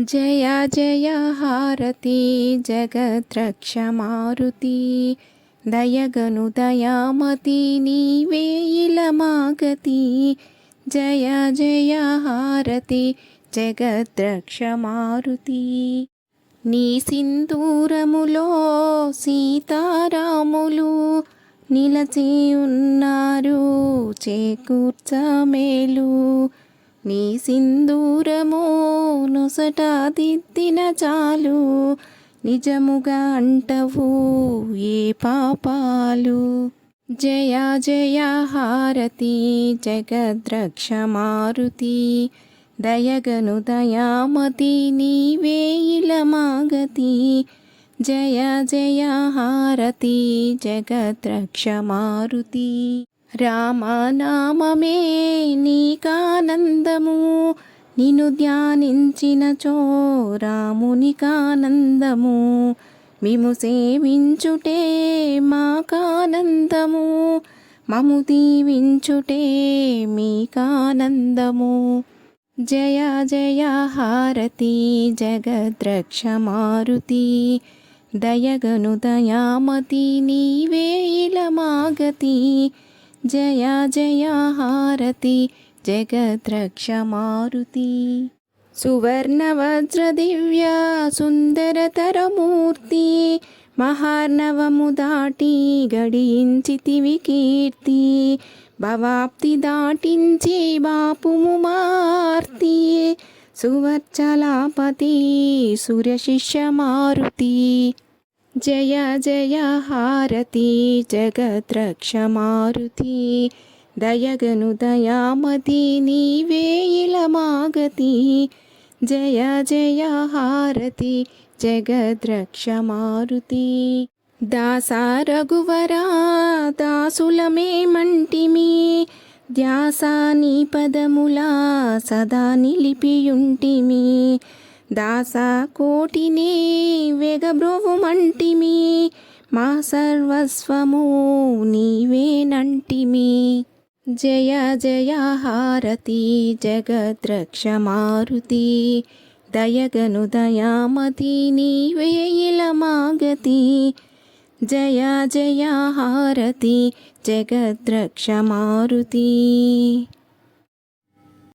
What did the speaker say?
జయ జయ హారతి జగద్రక్ష మారుతి దయగను దయామతి నీవే ఇలమాగతి. జయ జయ హారతి జగద్రక్ష మారుతి నీ సింధూరములో సీతారాములు నిలచి ఉన్నారు చేకూర్చ మేలు. నీ సింధూరమో నొసట దిద్దిన చాలు నిజముగా అంటవు ఏ పాపాలు. జయ జయ హారతి జగద్రక్ష మారుతి దయగను దయామతి నీవే ఇలమాగతి. జయ జయ హారతి జగద్రక్ష మారుతి రామనామమే నిను ధ్యానించినచో రామునికానందము. మిము సేవించుటే మాకానందము. మము దీవించుటే మీకానందము. జయ జయ హారతి జగద్రక్ష మారుతి దయగను దయామతి నీవే ఇలమాగతి. జయ జయ హారతి జగద్రక్ష మారుతి సువర్ణ దివ్య సుందరతరమూర్తి మహార్ణవము దాటి గడించితివి కీర్తి భవాప్తి దాటించి బాపుము మార్తి సువర్చలాపతి సూర్యశిష్య మారుతి జయ జయ హారతి జగద్రక్ష మారుతి దయగను దయామతి నీవే ఇలమాగతి. జయ జయ హారతి జగద్రక్ష మారుతి దాస రఘువరా దాసులమేమంటిమి నీ పదములా సదా నిలిపియుంటిమి. దాస కోటినే వెగబ్రోవుమంటిమి మా సర్వస్వము నీవేనంటిమి జయ జయ హారతి జగద్రక్ష మారుతి దయగను దయామతి నీవే ఇలమాగతి జయ జయ హారతి జగద్రక్ష మారుతి